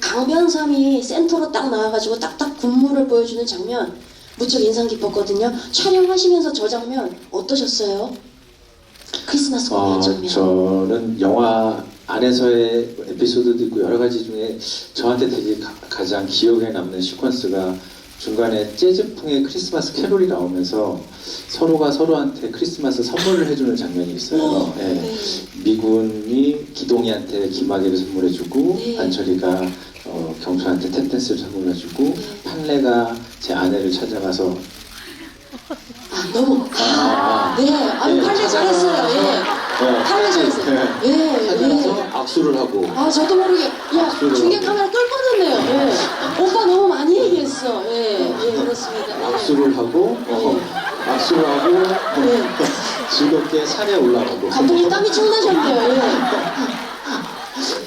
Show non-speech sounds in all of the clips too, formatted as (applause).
강변삼이 센터로 딱 나와가지고 딱딱 군무를 보여주는 장면 무척 인상 깊었거든요. 촬영하시면서 저 장면 어떠셨어요? 크리스마스 공연 어, 장면. 저는 영화 안에서의 에피소드도 있고 여러 가지 중에 저한테 되게 가, 장 기억에 남는 시퀀스가 중간에 재즈풍의 크리스마스 캐롤이 나오면서 서로가 서로한테 크리스마스 선물을 해주는 장면이 있어요. 어, 예. 네. 미군이 기동이한테 기마개를 선물해주고 네. 안철이가 어, 경수한테 탭댄스를 선물해주고 네. 판레가 제 아내를 찾아가서 아, 너무 아, 네, 아유 예, 팔레 잘했어요. 예, 어, 팔레 잘했어요. 예, 찾아가서 예. 악수를 하고 아 저도 모르게 야 중계. 카메라 끌 뻔했네요. 예. 오빠 너무 많이 얘기했어. 예, 악수를 하고 어, 악수를 하고 어, 네. 즐겁게 산에 올라가고 감독님 땀이 쭉 나셨네요. 예.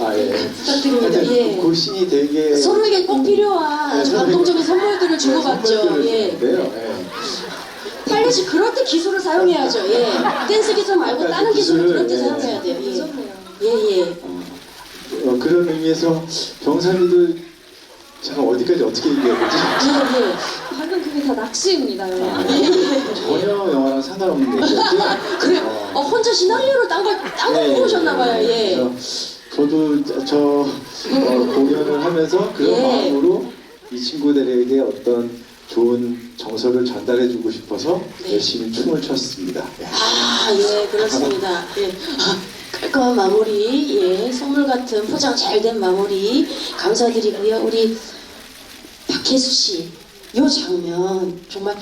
아 예. 부탁드립니다. 하여튼 예. 그 씬이 되게 서로에게 꼭 필요한 아주 네, 감동적인 선물들을 주고받죠. 예. 주는데요. 예. 팔레시 그럴 때 기술을 사용해야죠. 예. 댄스 기술 말고 그러니까 다른 그 기술을 그럴 때 예. 사용해야 돼요. 예. 예, 예. 어, 어, 그런 의미에서 병삼이도 제가 어디까지 어떻게 얘기해야 되지? 예, 예. 방금 그게 다 낚시입니다. 예. 아, 전혀 영화랑 상관없는 (laughs) 얘기였지. 그래요. 어, 혼자 시나리오를 딴 걸, 딴걸 예, 보셨나봐요. 예. 그래서 저도 저, 저, 어, 공연을 하면서 그런 예. 마음으로 이 친구들에게 어떤 좋은 정서를 전달해주고 싶어서 네. 열심히 춤을 췄습니다. 예. 아, 예, 그렇습니다. 예. 아, 깔끔한 마무리, 예, 선물 같은 포장 잘 된 마무리 감사드리고요. 우리 박혜수 씨, 요 장면 정말